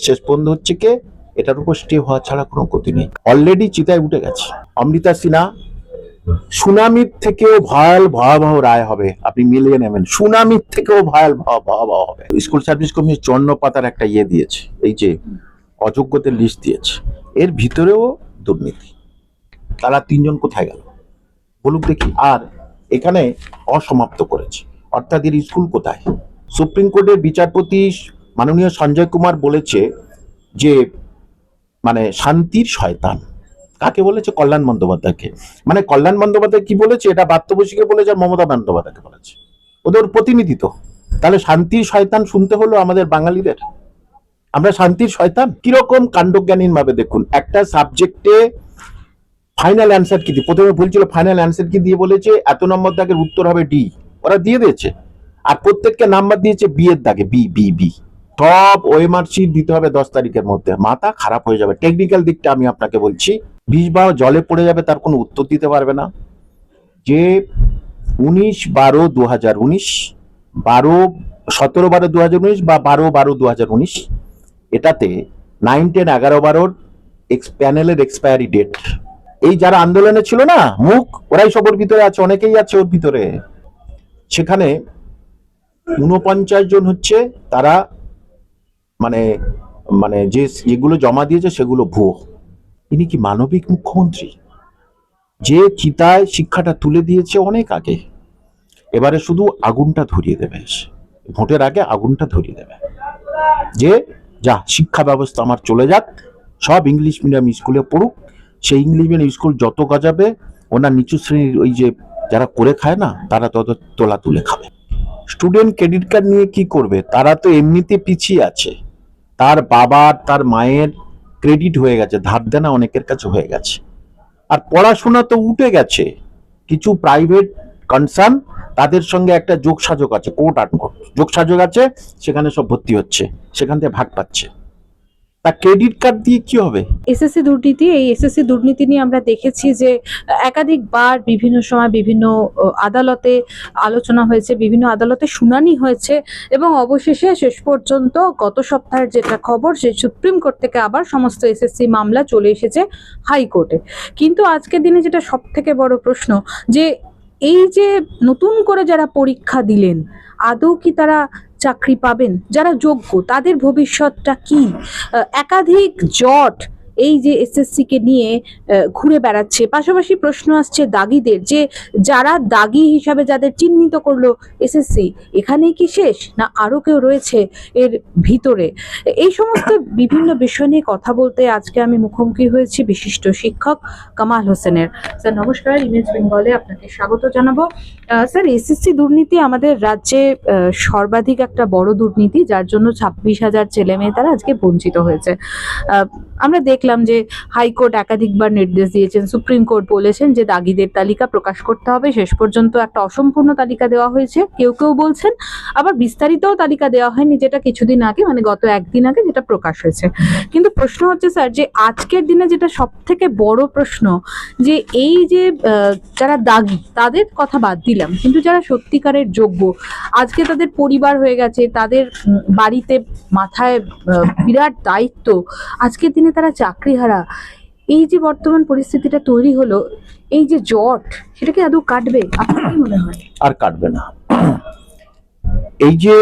শেষ পর্যন্ত হচ্ছে কে? এটার উপর স্টে হওয়া ছাড়া কোনো গতি নেই। অলরেডি চিতায় উঠে গেছে। অমৃতা সিনহা, সুনামির থেকেও ভয়াল ভয়াবহ রায় হবে। আপনি মিলিয়ে নেবেন। সুনামির থেকেও ভয়াল ভয়াবহ হবে। স্কুল সার্ভিস কমিশন চন্ন পাতার একটা ইয়ে দিয়েছে। এই যে অযোগ্যদের লিস্ট দিয়েছে। এর ভিতরেও দুর্নীতি। তারা তিনজন কোথায় গেল? বলুক দেখি। আর এখানে অসমাপ্ত করেছে। অর্থাৎ এর স্কুল কোথায়? সুপ্রিম কোর্টের বিচারপতি মাননীয় সঞ্জয় কুমার বলেছে যে মানে শান্তির শয়তান। কাকে বলেছে? কল্যাণ বন্দ্যোপাধ্যায়কে। মানে কল্যাণ বন্দ্যোপাধ্যায় কি বলেছে? এটা বাত্যবসীকে বলেছে আর মমতা বন্দ্যোপাধ্যায়কে বলেছে। ওদের প্রতিনিধি তো। তাহলে শান্তির শয়তান শুনতে হলো আমাদের বাঙালিদের? আমরা শান্তির শয়তান? কীরকম কাণ্ডজ্ঞানীন ভাবে দেখুন, একটা সাবজেক্টে ফাইনাল অ্যান্সার কি দিয়ে প্রথমে বলছিল ফাইনাল অ্যান্সার কি দিয়ে বলেছে? এত নম্বর দাগের উত্তর হবে ডি ওরা দিয়ে দিয়েছে। আর প্রত্যেককে নাম্বার দিয়েছে বি এর দাগে বি বি বি সব ওএমআর শিট দিতে হবে দশ তারিখের মধ্যে। মাথা খারাপ হয়ে যাবে। টেকনিক্যাল দিকটা আমি আপনাকে বলছি বিষ বারো জলে পড়ে যাবে, তার কোনো উত্তর দিতে পারবে না। যে উনিশ বারো দু হাজার উনিশ, বারো সতেরো বারো দু হাজার উনিশ বা বারো বারো দু হাজার উনিশ, এটাতে নাইন টেন এগারো বারোর এক্স প্যানেলের এক্সপায়ারি ডেট এই যারা আন্দোলনে ছিল না, মুখ, ওরাই সব ওর ভিতরে আছে, অনেকেই আছে ওর ভিতরে। সেখানে উনপঞ্চাশ জন হচ্ছে, তারা মানে মানে যে যেগুলো জমা দিয়েছে সেগুলো ভুয়ো। ইনি কি মানবিক মুখ্যমন্ত্রী? যে চিতায় শিক্ষাটা তুলে দিয়েছে অনেক আগে, এবারে শুধু আগুনটা ধরিয়ে দেবে ভোটের আগে আগুনটা ধরিয়ে দেবে। যে, যা শিক্ষা ব্যবস্থা আমার চলে যাক, সব ইংলিশ মিডিয়াম স্কুলে পড়ুক, সেই ইংলিশ মিডিয়াম স্কুল যত গজাবে, ওনার নিচু শ্রেণির ওই যে যারা করে খায় না, তারা তত তোলা তুলে খাবে। স্টুডেন্ট ক্রেডিট কার্ড নিয়ে কি করবে? তারা তো এমনিতে পিছিয়ে আছে। তার বাবার তার মায়ের ক্রেডিট হয়ে গেছে ধার দেনা অনেকের কাছে হয়ে গেছে। আর পড়াশোনা তো উঠে গেছে। কিছু প্রাইভেট কনসার্ন তাদের সঙ্গে একটা যোগসাযোগ আছে কোর্ট আট কোর্ট যোগসাযোগ আছে, সেখানে সব ভর্তি হচ্ছে, সেখান থেকে ভাগ পাচ্ছে। তা ক্রেডিট কার্ড দিয়ে কি হবে? এসএসসি দুর্নীতি, এই এসএসসি দুর্নীতি নিয়ে আমরা দেখেছি যে, একাধিকবার বিভিন্ন সময় বিভিন্ন আদালতে আলোচনা হয়েছে, বিভিন্ন আদালতে শুনানি হয়েছে এবং অবশেষে শেষ পর্যন্ত গত সপ্তাহের যেটা খবর সে সুপ্রিম কোর্ট থেকে আবার সমস্ত এসএসসি মামলা চলে এসেছে হাইকোর্টে। কিন্তু আজকের দিনে যেটা সব থেকে বড় প্রশ্ন, যে এই যে নতুন করে যারা পরীক্ষা দিলেন, আদৌ কি তারা চাকরি পাবেন যারা যোগ্য তাদের ভবিষ্যৎটা কি? একাধিক জট এই যে এসএসসি কে নিয়ে ঘুরে বেড়াচ্ছে, পাশাপাশি প্রশ্ন আসছে দাগিদের যে যারা দাগি হিসাবে যাদের চিহ্নিত করল এসএসসি এখানেই কি শেষ? না আরও কেউ রয়েছে এর ভিতরে? এই সমস্ত বিভিন্ন বিষয় নিয়ে কথা বলতে আজকে আমি মুখোমুখি হয়েছি বিশিষ্ট শিক্ষক কামাল হোসেনের। স্যার, নমস্কার, ইমেজ বেঙ্গলে আপনাকে স্বাগত জানাব। স্যার এসএসসি দুর্নীতি আমাদের রাজ্যে সর্বাধিক একটা বড় দুর্নীতি, যার জন্য ছাব্বিশ হাজার ছেলে মেয়ে তারা আজকে বঞ্চিত হয়েছে। আমরা আমরা দেখলাম যে হাইকোর্ট একাধিকবার নির্দেশ দিয়েছেন। সুপ্রিম কোর্ট বলেছেন যে দাগিদের তালিকা প্রকাশ করতে হবে। শেষ পর্যন্ত একটা অসম্পূর্ণ তালিকা দেওয়া হয়েছে। কেউ কেউ বলছেন, আবার বিস্তারিতও তালিকা দেওয়া হয়নি, যেটা কিছুদিন আগে মানে গত একদিন আগে যেটা প্রকাশ হয়েছে। কিন্তু প্রশ্ন হচ্ছে, স্যার, যে আজকের দিনে যেটা সব থেকে বড় প্রশ্ন, যে এই যে যারা দাগি, তাদের কথা বাদ দিলাম। কিন্তু যারা সত্যিকারের যোগ্য, আজকে তাদের পরিবার হয়ে গেছে, তাদের বাড়িতে মাথায় বিরাট দায়িত্ব, আজকের দিনে তারা চাকরিহারা। এই যে বর্তমান পরিস্থিতিটা তৈরি হলো এই যে জট সেটাকে আদৌ কাটবে? আপনার কি মনে হয়? আর কাটবে না। এই যে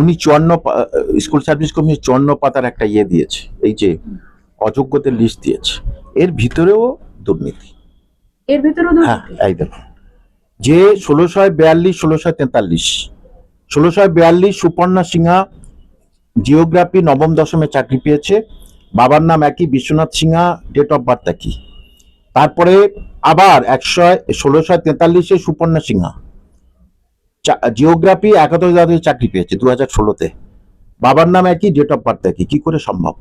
উনি চুয়ান্ন স্কুল সার্ভিস কমিশন চুয়ান্ন পাতার একটা ইয়ে দিয়েছে এই যে অযোগ্যদের লিস্ট দিয়েছে এর ভিতরেও দুর্নীতি। এর ভিতরেও হ্যাঁ? এই দেখুন। যে ষোলোশো বিয়াল্লিশ ষোলোশো তেতাল্লিশ ষোলোশো বিয়াল্লিশ সুপর্ণা সিংহা জিওগ্রাফি নবম দশমে চাকরি পেয়েছে বাবার নাম একই, Biswanath Singha date of birth একই। তারপরে আবার একশো ষোলোশো তেতাল্লিশে সুপর্ণা সিংহা। জিওগ্রাফি একাদশ জাতীয় চাকরি পেয়েছে দু হাজার ষোলোতে। বাবার নাম একই ডেট অফ বার্থ একই। কি করে সম্ভব?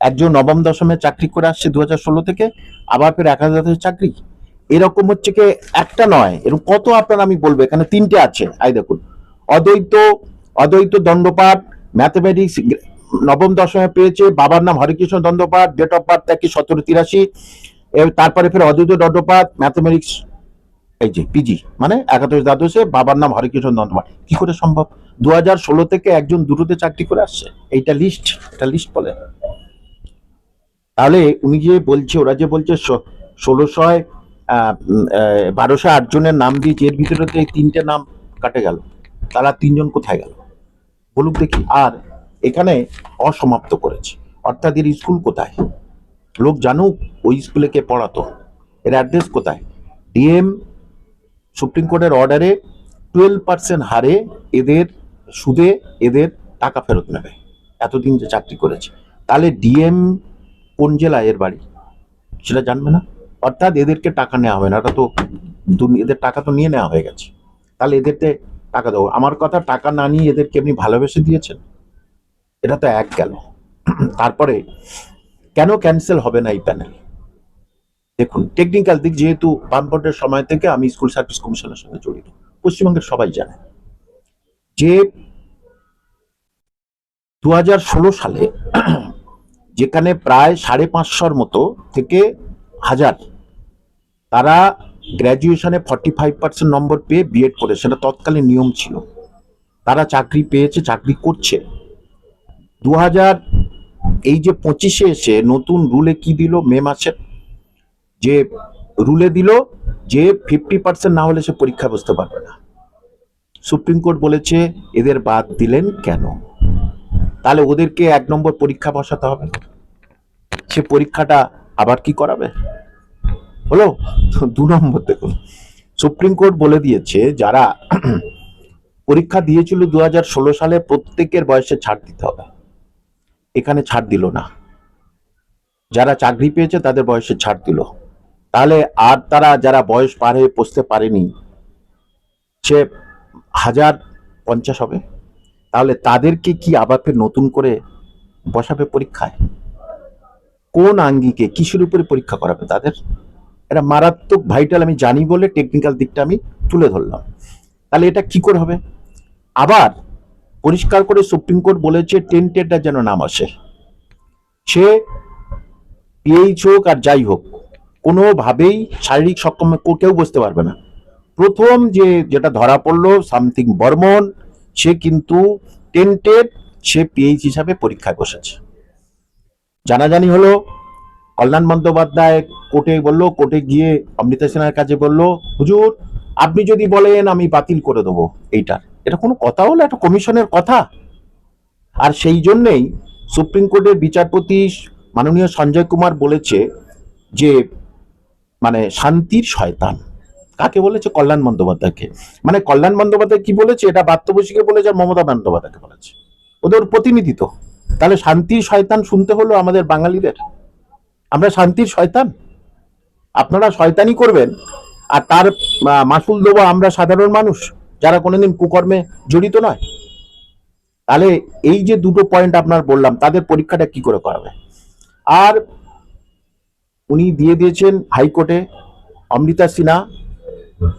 একজন নবম দশমে চাকরি করে আসছে দু হাজার ষোলো থেকে, আবার ফের একাদশ জাতীয় চাকরি। এরকম হচ্ছে কি, একটা নয়, এরকম কত আপনার আমি বলব, এখানে তিনটে আছে। আই দেখুন, অদ্বৈত অদ্বৈত দণ্ডপাঠ ম্যাথমেটিক্স নবম দশমে পেয়েছে। বাবার নাম Harikrishna Dandapath date of birth একই সতেরো তিরাশি। তারপরে ফের অদ্বৈত দণ্ডপাঠ ম্যাথমেটিক্স এই যে পিজি মানে একাদশ দ্বাদশে বাবার নাম হরিকৃষ্ণ দন্তমাট কি করে সম্ভব? দু হাজার ষোলো থেকে একজন দুটোতে চাকরি করে আসছে। এইটা লিস্ট এটা লিস্ট বলে। তাহলে উনি যে বলছে, ওরা যে বলছে ষোলোশয় বারোশো আটজনের নাম দিয়েছে এর ভিতরে তিনটে নাম কাটে গেল। তারা তিনজন কোথায় গেল? বলুক দেখি। আর এখানে অসমাপ্ত করেছে। অর্থাৎ এর স্কুল কোথায়? লোক জানুক, ওই স্কুলে কে পড়াতো? এর অ্যাড্রেস কোথায়? ডিএম সুপ্রিম কোর্টের অর্ডারে টুয়েলভ পার্সেন্ট হারে এদের সুদে এদের টাকা ফেরত নেবে। এতদিন যে চাকরি করেছে। তাহলে ডিএম কোন জেলায় এর বাড়ি? সেটা জানবে না? অর্থাৎ এদেরকে টাকা নেওয়া হবে না। এটা তো এদের টাকা তো নিয়ে নেওয়া হয়ে গেছে। তাহলে এদেরকে টাকা দেবো আমার কথা টাকা না নিয়ে এদেরকে এমনি ভালোবেসে দিয়েছেন? এটা তো এক গেল। তারপরে কেন ক্যান্সেল হবে না এই প্যানেল দেখুন টেকনিক্যাল দিক যেহেতু বামপন্টের সময় থেকে আমি স্কুল সার্ভিস কমিশনের সঙ্গে জড়িত। পশ্চিমবঙ্গের সবাই জানে যে দু হাজার ষোলো সালে যেখানে প্রায় সাড়ে পাঁচশোর মতো থেকে হাজার তারা গ্র্যাজুয়েশনে ফর্টি ফাইভ পার্সেন্ট নম্বর পেয়ে বিএড করে সেটা তৎকালীন নিয়ম ছিল। তারা চাকরি পেয়েছে, চাকরি করছে। দু হাজার এই যে পঁচিশে এসে নতুন রুলে কি দিল মে মাসে? যে রুলে দিল যে ফিফটি পার্সেন্ট না হলে সে পরীক্ষা বসতে পারবে না। সুপ্রিম কোর্ট বলেছে, এদের বাদ দিলেন কেন? তাহলে ওদেরকে এক নম্বর পরীক্ষা বসাতে হবে সে পরীক্ষাটা আবার কি করাবে? হলো, দু নম্বর দেখুন। সুপ্রিম কোর্ট বলে দিয়েছে, যারা পরীক্ষা দিয়েছিল দু হাজার ষোলো সালে প্রত্যেকের বয়সে ছাড় দিতে হবে। এখানে ছাড় দিল না। যারা চাকরি পেয়েছে তাদের বয়সে ছাড় দিল। তাহলে আর তারা যারা বয়স পার হয়ে পৌঁছতে পারেনি, সে হাজার পঞ্চাশ হবে। তাহলে তাদেরকে কি আবার ফের নতুন করে বসাবে পরীক্ষায়? কোন আঙ্গিকে কিসের উপরে পরীক্ষা করাবে তাদের? এটা মারাত্মক ভাইটাল আমি জানি বলে টেকনিক্যাল দিকটা আমি তুলে ধরলাম। তাহলে এটা কি করে হবে? আবার পরিষ্কার করে সুপ্রিম কোর্ট বলেছে টেন্টেডটা যেন নাম আসে। সে পিএইচ হোক আর যাই হোক, কোনোভাবেই শারীরিক সক্ষম কেউ বুঝতে পারবে না। প্রথম যে, যেটা ধরা পড়ল, সামথিং বর্মন, সে কিন্তু টেন্টেড, সে পিএইচ হিসাবে পরীক্ষায় বসেছে। জানাজানি হলো, কল্যাণ বন্দ্যোপাধ্যায় কোর্টে বলল, কোর্টে গিয়ে অমৃতা সিনহার কাছে বলল, হুজুর, আপনি যদি বলেন, আমি বাতিল করে দেবো এইটার এটা কোনো কথা হলো? একটা কমিশনের কথা? আর সেই জন্যেই সুপ্রিম কোর্টের বিচারপতি মাননীয় সঞ্জয় কুমার বলেছে যে মানে শান্তির শয়তান। কাকে বলেছে? কল্যাণ বন্দ্যোপাধ্যায়কে। মানে কল্যাণ বন্দ্যোপাধ্যায় কি বলেছে? এটা বাত্যবসীকে বলেছে আর মমতা বন্দ্যোপাধ্যায়কে বলেছে। ওদের প্রতিনিধি তো তাহলে শান্তির শয়তান শুনতে হলো আমাদের বাঙালিদের? আমরা শান্তির শয়তান? আপনারা শয়তানি করবেন, আর তার মাসুল দেবো আমরা সাধারণ মানুষ। যারা কোনোদিন কুকর্মে জড়িত নয়। তাহলে এই যে দুটো পয়েন্ট আপনার বললাম, তাদের পরীক্ষাটা কি করে করাবে? আর উনি দিয়ে দিয়েছেন হাইকোর্টে, অমৃতা সিনহা,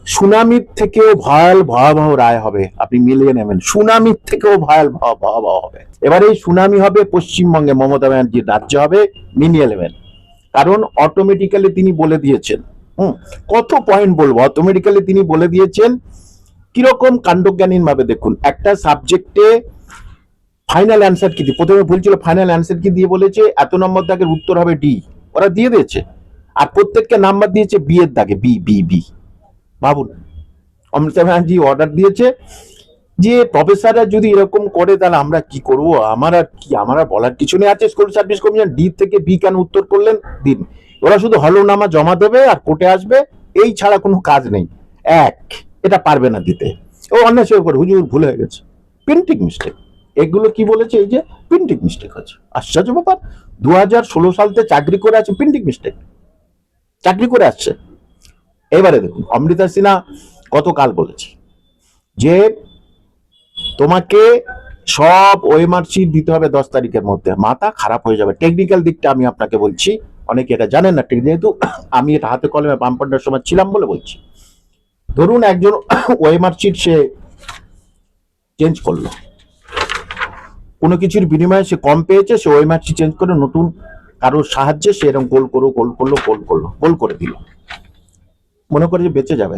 সুনামির থেকেও ভয়াল ভয়াবহ রায় হবে। আপনি মিলিয়ে নেবেন, সুনামির থেকেও ভয়াল ভয়া- ভয়াবহ হবে। এবার এই সুনামি হবে পশ্চিমবঙ্গে মমতা ব্যানার্জির রাজ্য হবে, মিলিয়ে নেবেন। কারণ অটোমেটিক্যালি তিনি বলে দিয়েছেন, হুম, কত পয়েন্ট বলব? অটোমেটিক্যালি তিনি বলে দিয়েছেন কীরকম কাণ্ডজ্ঞানীন ভাবে দেখুন, একটা সাবজেক্টে ফাইনাল অ্যান্সার কি দিয়ে, প্রথমে বলছিল ফাইনাল অ্যান্সার কি দিয়ে বলেছে, এত নম্বর দাগের উত্তর হবে ডি ওরা দিয়ে দিয়েছে। আর প্রত্যেককে নাম্বার দিয়েছে বি এর দাগে বি বি বি ভাবুন, অমৃতা ব্যানার্জি অর্ডার দিয়েছে যে প্রফেসররা যদি এরকম করে, তাহলে আমরা কি করব? আমার আর কি, আমার বলার কিছু নেই। আছে স্কুল সার্ভিস কমিশন ডি থেকে বি কেন উত্তর করলেন? দিন। ওরা শুধু হলনামা জমা দেবে আর কোর্টে আসবে, এই ছাড়া কোনো কাজ নেই। এক এটা পারবে না দিতে। ও অন্যায় করে, হুজুর ভুল হয়ে গেছে। প্রিন্টিং মিস্টেক এগুলো কি বলেছে এই যে? প্রিন্টিং মিস্টেক আছে আশ্চর্য ব্যাপার। দু হাজার ষোলো সালতে চাকরি করে আছে প্রিন্টিং মিস্টেক চাকরি করে আসছে। এবারে দেখুন, অমৃতা সিনহা গতকাল বলেছে যে, তোমাকে সব শিট দিতে হবে দশ তারিখের মধ্যে। মাথা খারাপ হয়ে যাবে। টেকনিক্যাল দিকটা আমি আপনাকে বলছি। অনেকে এটা জানেন না। যেহেতু আমি এটা হাতে কলমে বামপন্ডার সময় ছিলাম বলে বলছি। ধরুন একজন শিট সে চেঞ্জ করল। কোনো কিছুর বিনিময়ে সে কম পেয়েছে, সে ওএমআর শিট চেঞ্জ করে নতুন কারোর সাহায্যে সে এরকম গোল করো, গোল করল গোল করল, গোল করে দিল। মনে করে যে বেঁচে যাবে।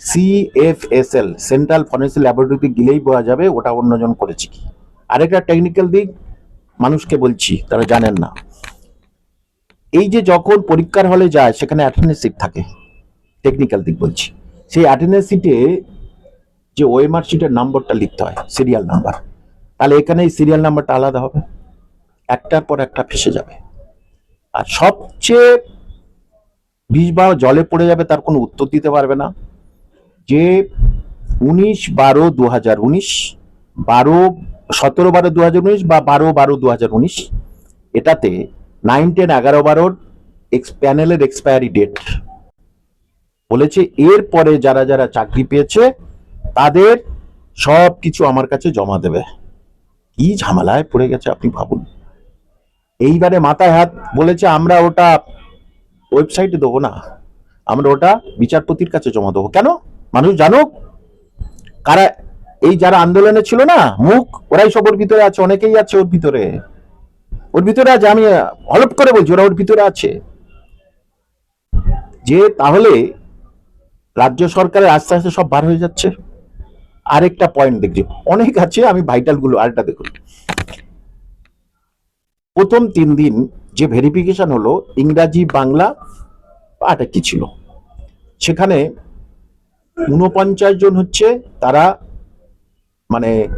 সিএফএসএল সেন্ট্রাল ফরেন্সিক ল্যাবরেটরিতে গেলেই বোঝা যাবে ওটা অন্যজন করেছে কি। আরেকটা টেকনিক্যাল দিক, মানুষকে বলছি, তারা জানেন না। এই যে যখন পরীক্ষার হলে যায়, সেখানে অ্যাটেন্ডেন্স থাকে। টেকনিক্যাল দিক বলছি। সেই অ্যাটেন্ডেন্স সিটে যে ওএমআর শিটের নম্বরটা লিখতে হয় সিরিয়াল নাম্বার তাহলে এখানে এই সিরিয়াল নাম্বারটা আলাদা হবে। একটার পর একটা ফেসে যাবে। আর সবচেয়ে বিশ বারো জলে পড়ে যাবে, তার কোনো উত্তর দিতে পারবে না। যে উনিশ বারো দু হাজার উনিশ, বারো সতেরো বারো দু হাজার উনিশ বা বারো বারো দু হাজার উনিশ, এটাতে নাইন টেন এগারো বারোর এক্স প্যানেলের এক্সপায়ারি ডেট বলেছে এর পরে যারা যারা চাকরি পেয়েছে, তাদের সব কিছু আমার কাছে জমা দেবে। কি ঝামেলায় পড়ে গেছে আপনি ভাবুন। এইবারে মাথায় হাত বলেছে, আমরা ওটা ওয়েবসাইটে দেবো না। আমরা ওটা বিচারপতির কাছে জমা দেবো। কেন? মানুষ জানুক। কারা, এই যারা আন্দোলনে ছিল না, মুখ, ওরাই সব ওর ভিতরে আছে, অনেকেই আছে ওর ভিতরে। ওর ভিতরে আছে, আমি হলপ করে বলছি, ওরা ওর ভিতরে আছে। যে তাহলে রাজ্য সরকারের আস্তে আস্তে সব বার হয়ে যাচ্ছে। আরেকটা পয়েন্ট দেখছি। অনেক আছে, আমি ভাইটালগুলো আরেকটা দেখুন। প্রথম তিন দিন যে ভেরিফিকেশন হলো, ইংরাজি, বাংলা আটা কি ছিল? সেখানে উনপঞ্চাশ জন হচ্ছে তারা মানে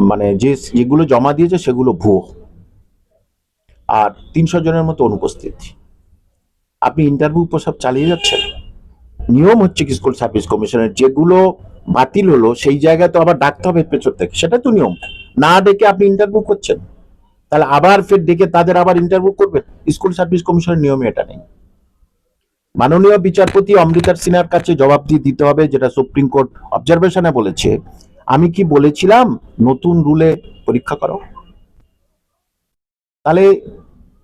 মানে যে যেগুলো জমা দিয়েছে সেগুলো ভুয়ো। আর তিনশো জনের মতো অনুপস্থিত। আপনি ইন্টারভিউ সব চালিয়ে যাচ্ছেন? নিয়ম হচ্ছে কি স্কুল সার্ভিস কমিশনের, যেগুলো বাতিল হলো, সেই জায়গায় তো আবার ডাকতে হবে পেছর থেকে। সেটা তো নিয়ম। না ডেকে আপনি ইন্টারভিউ করছেন। তাহলে আবার ফের ডেকে তাদের আবার ইন্টারভিউ করবেন। স্কুল সার্ভিস কমিশনের নিয়মে এটা নেই। মাননীয় বিচারপতি অমৃতার সিনহার কাছে জবাব দিয়ে দিতে হবে, যেটা সুপ্রিম কোর্ট অবজারভেশনে বলেছে। আমি কি বলেছিলাম? নতুন রুলে পরীক্ষা করো। তাহলে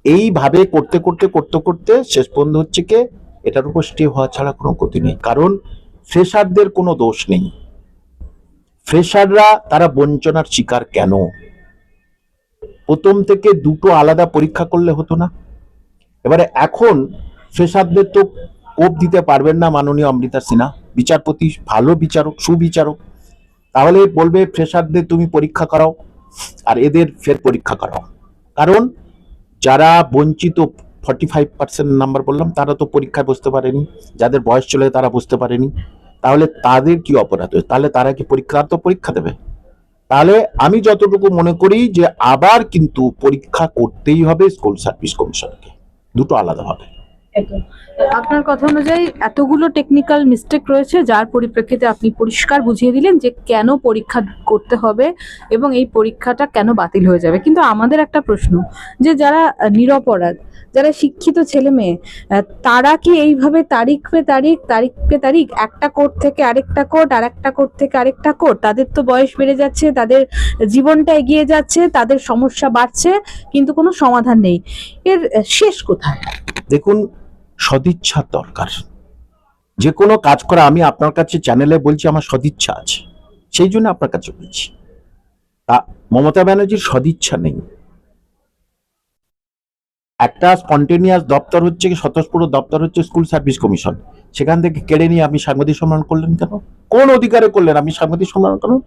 এইভাবে করতে করতে করতে করতে শেষ পর্যন্ত হচ্ছে কে? এটার উপর স্টে হওয়া ছাড়া কোনো গতি নেই। কারণ ফ্রেশারদের কোনো দোষ নেই। ফ্রেশাররা তারা বঞ্চনার শিকার কেন? প্রথম থেকে দুটো আলাদা পরীক্ষা করলে হতো না। এবারে এখন ফ্রেশারদের তো কোপ দিতে পারবেন না মাননীয় অমৃতা সিনহা। বিচারপতি ভালো বিচারক, সুবিচারক। তাহলে বলবে, ফ্রেশারদের তুমি পরীক্ষা করাও আর এদের ফের পরীক্ষা করাও। কারণ যারা বঞ্চিত ফর্টি ফাইভ পার্সেন্ট নাম্বার বললাম, তারা তো পরীক্ষায় বসতে পারেনি, যাদের বয়স চলে তারা বুঝতে পারেনি। তাহলে তাদের কি অপরাধ তাহলে তারা কি পরীক্ষার তো পরীক্ষা দেবে? তাহলে আমি যতটুকু মনে করি যে আবার কিন্তু পরীক্ষা করতেই হবে স্কুল সার্ভিস কমিশনকে দুটো আলাদা হবে। আপনার কথা অনুযায়ী এতগুলো টেকনিক্যাল মিস্টেক রয়েছে, যার পরিপ্রেক্ষিতে আপনি পরিষ্কার বুঝিয়ে দিলেন যে কেন পরীক্ষা করতে হবে এবং এই পরীক্ষাটা কেন বাতিল হয়ে যাবে। কিন্তু আমাদের একটা প্রশ্ন, যে যারা নিরপরাধ যারা শিক্ষিত ছেলে মেয়ে তারা কি এইভাবে তারিখ পে তারিখ তারিখ পে তারিখ, একটা কোর্ট থেকে আরেকটা কোর্ট আর একটা কোর্ট থেকে আরেকটা কোর্ট, তাদের তো বয়স বেড়ে যাচ্ছে, তাদের জীবনটা এগিয়ে যাচ্ছে, তাদের সমস্যা বাড়ছে, কিন্তু কোনো সমাধান নেই। এর শেষ কোথায়? দেখুন সদিচ্ছার দরকার। যে কোনো কাজ করা আমি আপনার কাছে চ্যানেলে বলছি, আমার সদিচ্ছা আছে। সেই জন্য আপনার কাছে বলছি। তা মমতা ব্যানার্জির সদিচ্ছা নেই। একটা স্পন্টেনিয়াস দপ্তর হচ্ছে কি, স্বতঃস্ফূর্ত দপ্তর হচ্ছে স্কুল সার্ভিস কমিশন সেখান থেকে কেড়ে নিয়ে আপনি সাংবাদিক সম্মেলন করলেন কেন? কোন অধিকারে করলেন আপনি সাংবাদিক সম্মেলন করুন?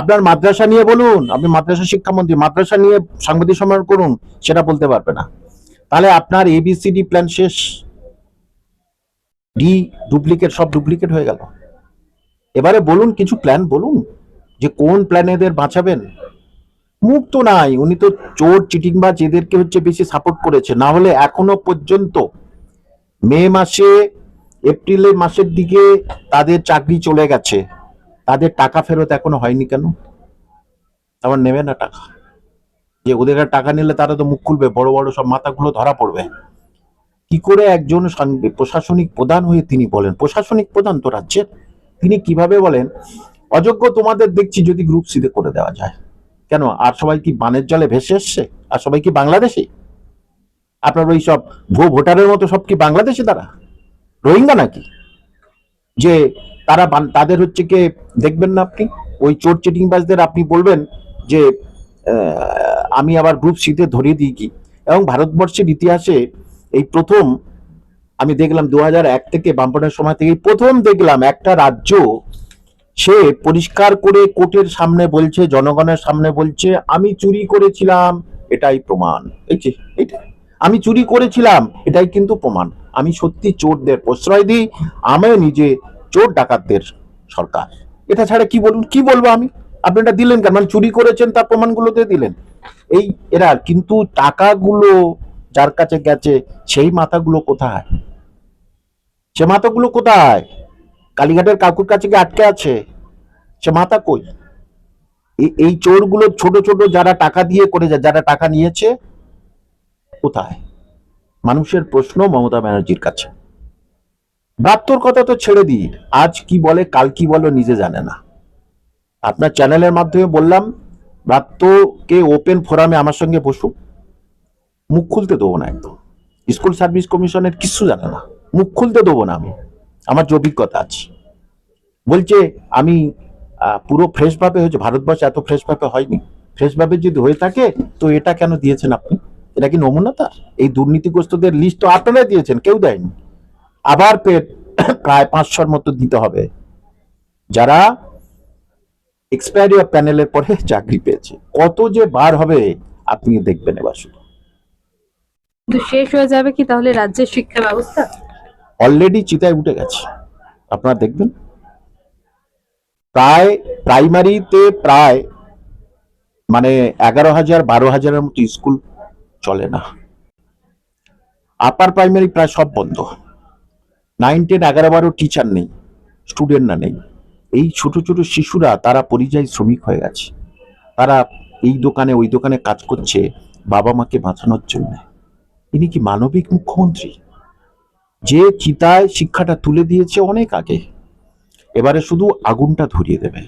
আপনার মাদ্রাসা নিয়ে বলুন, আপনি মাদ্রাসা শিক্ষামন্ত্রী, মাদ্রাসা নিয়ে সাংবাদিক সম্মেলন করুন, সেটা বলতে পারবে না। তাহলে আপনার এবিসিডি প্ল্যান শেষ। ডি ডুপ্লিকেট, সব ডুপ্লিকেট হয়ে গেল। এবারে বলুন, কিছু প্ল্যান বলুন, যে কোন প্ল্যান এদের বাঁচাবেন? মুখ তো নাই, উনি তো চোর, চিটিংবাজ, এদেরকে হচ্ছে বেশি সাপোর্ট করেছে। না হলে এখনও পর্যন্ত মে মাসে, এপ্রিলে মাসের দিকে তাদের চাকরি চলে গেছে। তাদের টাকা ফেরত এখনও হয়নি কেন? আমার নেবে না টাকা। যে ওদের টাকা নিলে তারা তো মুখ খুলবে, বড় বড় সব মাথাগুলো ধরা পড়বে। কি করে একজন প্রশাসনিক প্রধান হয়ে তিনি বলেন? প্রশাসনিক প্রধান তো রাজ্যের। তিনি কীভাবে বলেন, অযোগ্য তোমাদের দেখছি যদি গ্রুপ সিতে করে দেওয়া যায়। কেন? আর সবাই কি বানের জলে ভেসে এসছে? আর সবাই কি বাংলাদেশে? আপনার ওই সব ভুয়ো ভোটারের মতো সব কি বাংলাদেশে তারা? রোহিঙ্গা নাকি? যে তারা তাদের হচ্ছে কে, দেখবেন না আপনি? ওই চোর চেটিংবাজদের আপনি বলবেন যে আমি আবার গ্রুপ সিতে ধরিয়ে দিই কি? এবং ভারতবর্ষের ইতিহাসে এই প্রথম আমি দেখলাম দু থেকে বামপনের সময় থেকে প্রথম দেখলাম একটা রাজ্য সে পরিষ্কার করে কোর্টের সামনে বলছে, জনগণের সামনে বলছে, আমি চুরি করেছিলাম, এটাই প্রমাণ। এটা আমি চুরি করেছিলাম, এটাই কিন্তু প্রমাণ। আমি সত্যি চোরদের প্রশ্রয় দিই, আমি নিজে চোর ডাকাতদের সরকার। এটা ছাড়া কি বলুন, কি বলব আমি? আপনি এটা দিলেন কেন? মানে চুরি করেছেন, তার প্রমাণগুলো দিয়ে দিলেন। এই এরা কিন্তু টাকাগুলো যার কাছে গেছে, সেই মাথাগুলো কোথায়? সে মাথাগুলো কোথায়? কালীঘাটের কাকুর কাছে কি আটকে আছে? সে মাথা কই? এই- চোরগুলো ছোট ছোট যারা টাকা দিয়ে করে যায় যারা টাকা নিয়েছে, কোথায়? মানুষের প্রশ্ন মমতা ব্যানার্জির কাছে। ব্রাত্যর কথা তো ছেড়ে দিই। আজ কি বলে, কাল কি বলো, নিজে জানে না। আপনার চ্যানেলের মাধ্যমে বললাম ব্রাত্যকে ওপেন ফোরামে আমার সঙ্গে বসুক। মুখ খুলতে দেবো না একদম। স্কুল সার্ভিস কমিশনের কিছু জানে না। মুখ খুলতে দেবো না আমি। আমার যে অভিজ্ঞতা আছে। বলছে, আমি পুরো ফ্রেশ ভাবে হয়েছে, ভারতবর্ষ এত ফ্রেশ ভাবে হয়নি। ফ্রেশ ভাবে যদি হয়ে থাকে, তো এটা কেন দিয়েছেন আপনি? এটা কি নমুনাতা এই দুর্নীতিগ্রস্তদের লিস্ট তো আপনারা দিয়েছেন, কেউ দেয়নি। আবার পেট প্রায় পাঁচশোর মতো দিতে হবে। যারা এক্সপায়ারি অফ প্যানেলের পরে চাকরি পেয়েছে। কত যে বার হবে, আপনি দেখবেন এবার শুধু। কিন্তু শেষ হয়ে যাবে কি তাহলে রাজ্যের শিক্ষা ব্যবস্থা? অলরেডি চিতায় উঠে গেছে। আপনারা দেখবেন। প্রায় প্রাইমারিতে প্রায় মানে এগারো হাজার, বারো হাজারের মতো স্কুল চলে না। আপার প্রাইমারি প্রায় সব বন্ধ। নাইন টেন এগারো, বারো টিচার নেই স্টুডেন্টরা নেই। এই ছোট ছোট শিশুরা, তারা পরিযায়ী শ্রমিক হয়ে গেছে। তারা এই দোকানে, ওই দোকানে কাজ করছে বাবা মাকে বাঁচানোর জন্য। ইনি কি মানবিক মুখ্যমন্ত্রী? যে চিতায় শিক্ষাটা তুলে দিয়েছে অনেক আগে, এবারে শুধু আগুনটা ধরিয়ে দেবে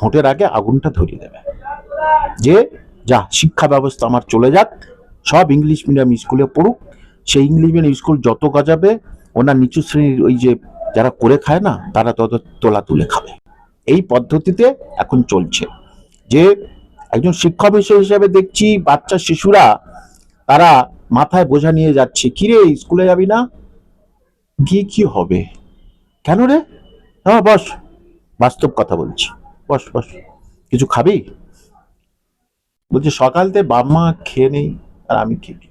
ভোটের আগে আগুনটা ধরিয়ে দেবে। যে, যা শিক্ষা ব্যবস্থা আমার চলে যাক, সব ইংলিশ মিডিয়াম স্কুলে পড়ুক, সেই ইংলিশ মিডিয়াম স্কুল যত গজাবে, ওনার নিচু শ্রেণির ওই যে যারা করে খায় না, তারা তত তোলা তুলে খাবে। এই পদ্ধতিতে এখন চলছে। যে একজন শিক্ষক হিসেবে হিসাবে দেখছি, বাচ্চা শিশুরা, তারা মাথায় বোঝা নিয়ে যাচ্ছে। কিরে স্কুলে যাবি না? গিয়ে কি হবে? কেন রে? হ্যাঁ বস। বাস্তব কথা বলছি। বস বস। কিছু খাবি? বলছে, সকালতে বাপ মা খেয়ে নেই, আর আমি খেয়ে কি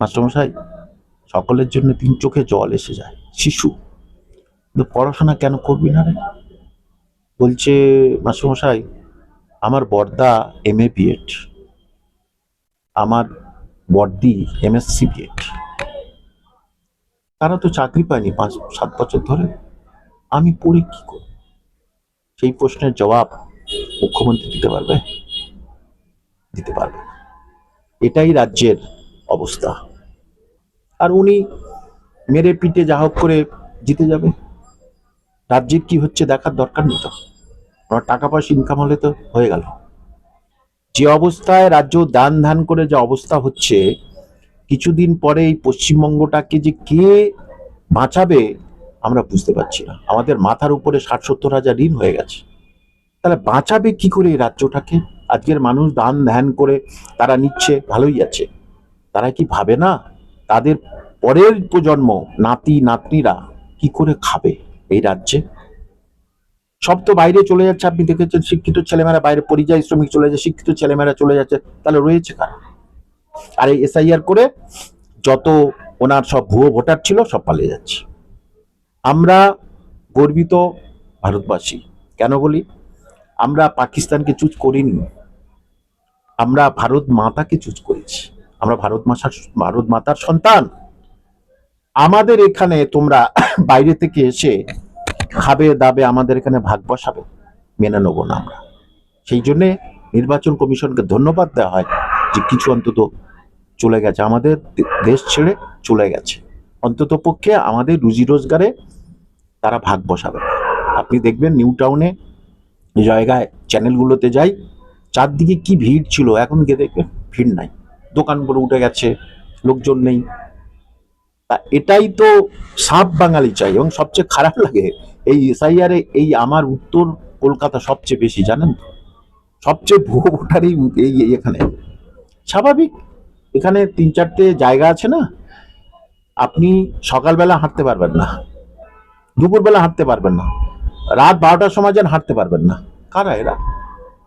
মাস্টারমশাই, সকলের জন্য তিন চোখে জল এসে যায়। শিশু, কিন্তু পড়াশোনা কেন করবি না রে? বলছে, মাস্টারমশাই, আমার বর্দা এম এ বিএড আমার বর্দি এমএসসি বিএড তারা তো চাকরি পায়নি পাঁচ, সাত বছর ধরে। আমি পড়ে কি করব? সেই প্রশ্নের জবাব মুখ্যমন্ত্রী দিতে পারবে? দিতে পারবে এটাই রাজ্যের অবস্থা। আর উনি মেরে পিটে যা হোক করে জিতে যাবে। রাজ্যের কি হচ্ছে দেখার দরকার নেই তো। ওনার টাকা পয়সা ইনকাম হলে তো হয়ে গেল। যে অবস্থায় রাজ্য দান ধান করে যে অবস্থা হচ্ছে, কিছুদিন পরে এই পশ্চিমবঙ্গটাকে যে কে বাঁচাবে আমরা বুঝতে পারছি না। আমাদের মাথার উপরে ষাট সত্তর হাজার ঋণ হয়ে গেছে। তাহলে বাঁচাবে কি করে এই রাজ্যটাকে? আজকের মানুষ দান ধ্যান করে তারা নিচ্ছে, ভালোই আছে। তারা কি ভাবে না? তাদের পরের প্রজন্ম, নাতি, নাতনিরা কি করে খাবে এই রাজ্যে? সব তো বাইরে চলে যাচ্ছে। আপনি দেখেছেন শিক্ষিত ছেলেমেয়েরা বাইরে পরিযায়ী শ্রমিক চলে যাচ্ছে, শিক্ষিত ছেলেমেয়েরা চলে যাচ্ছে। তাহলে রয়েছে কারা? আর এই এসআইআর করে যত ওনার সব ভুয়ো ভোটার ছিল সব পালিয়ে যাচ্ছে। আমরা গর্বিত ভারতবাসী, কেন বলি? আমরা পাকিস্তানকে চুজ করিনি। আমরা ভারত মাতাকে চুজ করেছি। আমরা ভারত মাতার ভারত মাতার সন্তান। আমাদের এখানে তোমরা বাইরে থেকে এসে খাবে, দাবে, আমাদের এখানে ভাগ বসাবে, মেনে নেব না আমরা। সেই জন্যে নির্বাচন কমিশনকে ধন্যবাদ দেওয়া হয় যে কিছু অন্তত চলে গেছে। আমাদের দেশ ছেড়ে চলে গেছে। অন্তত পক্ষে আমাদের রুজি রোজগারে তারা ভাগ বসাবে আপনি দেখবেন নিউ টাউনে জায়গায় চ্যানেলগুলোতে যাই, চারদিকে কি ভিড় ছিল, এখন গিয়ে দেখবেন ভিড় নাই। দোকানগুলো উঠে গেছে, লোকজন নেই। তা এটাই তো সাপ বাঙালি চাই এবং সবচেয়ে খারাপ লাগে এই এসআইআর এই আমার উত্তর কলকাতা সবচেয়ে বেশি, জানেন তো? সবচেয়ে ভুয়ো ভোটারই এই এখানে। স্বাভাবিক। এখানে তিন চারটে জায়গা আছে না? আপনি সকালবেলা হাঁটতে পারবেন না। দুপুরবেলা হাঁটতে পারবেন না। রাত বারোটার সময় যেন হাঁটতে পারবেন না। কারা এরা?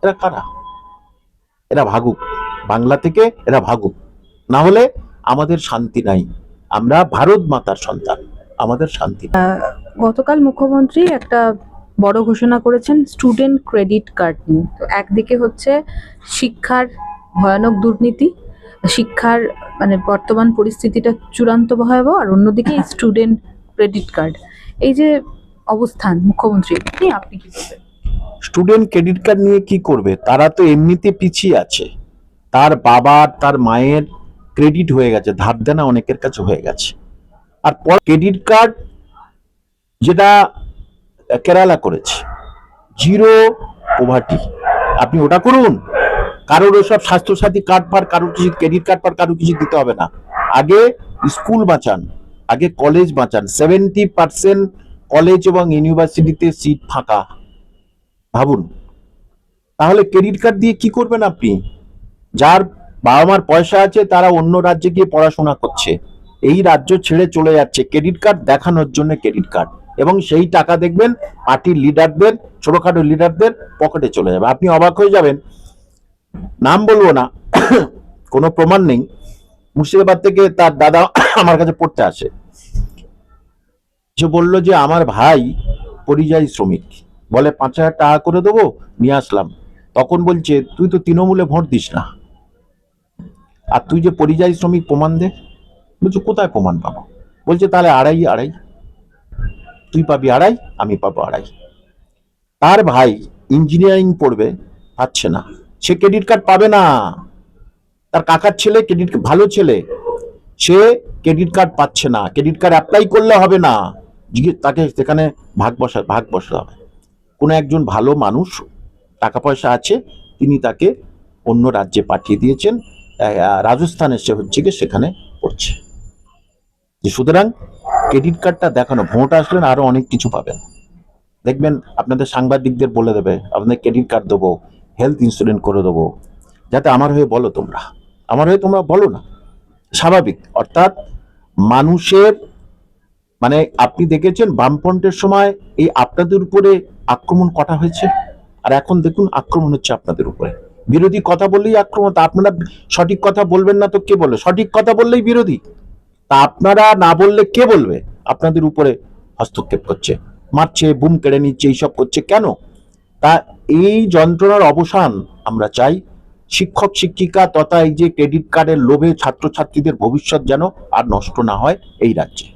এরা কারা? এরা ভাগুক। বাংলা থেকে এরা ভাগুক। না হলে আমাদের শান্তি নাই। আমরা ভারত মাতার সন্তান। আমাদের শান্তি। গতকাল মুখ্যমন্ত্রী একটা বড় ঘোষণা করেছেন স্টুডেন্ট ক্রেডিট কার্ড নিয়ে। তো একদিকে হচ্ছে শিক্ষার ভয়ানক দুর্নীতি, শিক্ষার মানে বর্তমান পরিস্থিতিটা চূড়ান্ত ভয়াবহ, আর অন্যদিকে স্টুডেন্ট ক্রেডিট কার্ড এই যে অবস্থান মুখ্যমন্ত্রী আপনি কি বলবেন? স্টুডেন্ট ক্রেডিট কার্ড নিয়ে কি করবে? তারা তো এমনিতে পিছিয়ে আছে। তার বাবার তার মায়ের ক্রেডিট হয়ে গেছে, ধার দেনা অনেকের কাছে হয়ে গেছে। আর ক্রেডিট কার্ড যেটা কেরালা করেছে। জিরো পোভার্টি আপনি ওটা করুন। কারোর ওসব স্বাস্থ্যসাথী কার্ড পার কারোর কিছু ক্রেডিট কার্ড পার কারোর কিছু দিতে হবে না। আগে স্কুল বাঁচান, আগে কলেজ বাঁচান। সেভেন্টি পার্সেন্ট কলেজ এবং ইউনিভার্সিটিতে সিট ফাঁকা। ভাবুন। তাহলে ক্রেডিট কার্ড দিয়ে কি করবেন আপনি? যার বাবা মার পয়সা আছে, তারা অন্য রাজ্যে গিয়ে পড়াশোনা করছে। এই রাজ্য ছেড়ে চলে যাচ্ছে। ক্রেডিট কার্ড দেখানোর জন্য ক্রেডিট কার্ড এবং সেই টাকা দেখবেন পার্টির লিডারদের ছোটখাটো লিডারদের পকেটে চলে যাবে। আপনি অবাক হয়ে যাবেন, নাম বলব না, কোনো প্রমাণ নেই। মুর্শিদাবাদ থেকে তার দাদা আমার কাছে পড়তে আসে। সে বলল যে, আমার ভাই পরিযায়ী শ্রমিক। বলে, পাঁচ হাজার টাকা করে দেবো, নিয়ে আসলাম। তখন বলছে, তুই তো তৃণমূলে ভোট দিস না। আর তুই যে পরিযায়ী শ্রমিক প্রমাণ দে? বলছে, কোথায় প্রমাণ পাবো? বলছে, তাহলে আড়াই আড়াই। তুই পাবি আড়াই, আমি পাবো আড়াই। তার ভাই ইঞ্জিনিয়ারিং পড়বে, পাচ্ছে না। সে ক্রেডিট কার্ড পাবে না। তার কাকার ছেলে ক্রেডিট ভালো ছেলে। সে ক্রেডিট কার্ড পাচ্ছে না। ক্রেডিট কার্ড অ্যাপ্লাই করলে হবে না। তাকে সেখানে ভাগ বসা, ভাগ বসাতে হবে। কোনো একজন ভালো মানুষ, টাকা পয়সা আছে, তিনি তাকে অন্য রাজ্যে পাঠিয়ে দিয়েছেন। রাজস্থানে সে হচ্ছে গিয়ে সেখানে পড়ছে। সুতরাং ক্রেডিট কার্ডটা দেখানো, ভোট আসলে না আরও অনেক কিছু পাবেন। দেখবেন আপনাদের সাংবাদিকদের বলে দেবে, আপনাদের ক্রেডিট কার্ড দেবো হেলথ ইন্স্যুরেন্স করে দেবো, যাতে আমার হয়ে বলো তোমরা। আমার হয়ে তোমরা বলো না। স্বাভাবিক। অর্থাৎ মানুষের মানে আপনি দেখেছেন বামফ্রন্টের সময় এই আপনাদের উপরে আক্রমণ কটা হয়েছে? আর এখন দেখুন আক্রমণ হচ্ছে আপনাদের উপরে। বিরোধী কথা বললেই আক্রমণ আপনারা সঠিক কথা বলবেন না তো কে বলবে সঠিক কথা বললেই বিরোধী। তা আপনারা না বললে কে বলবে? আপনাদের উপরে হস্তক্ষেপ করছে। মারছে, বুম কেড়ে নিচ্ছে, এইসব করছে কেন? তা এই যন্ত্রণার অবসান আমরা চাই। শিক্ষক, শিক্ষিকা তথা এই যে ক্রেডিট কার্ডের লোভে ছাত্রছাত্রীদের ভবিষ্যৎ যেন আর নষ্ট না হয় এই রাজ্যে।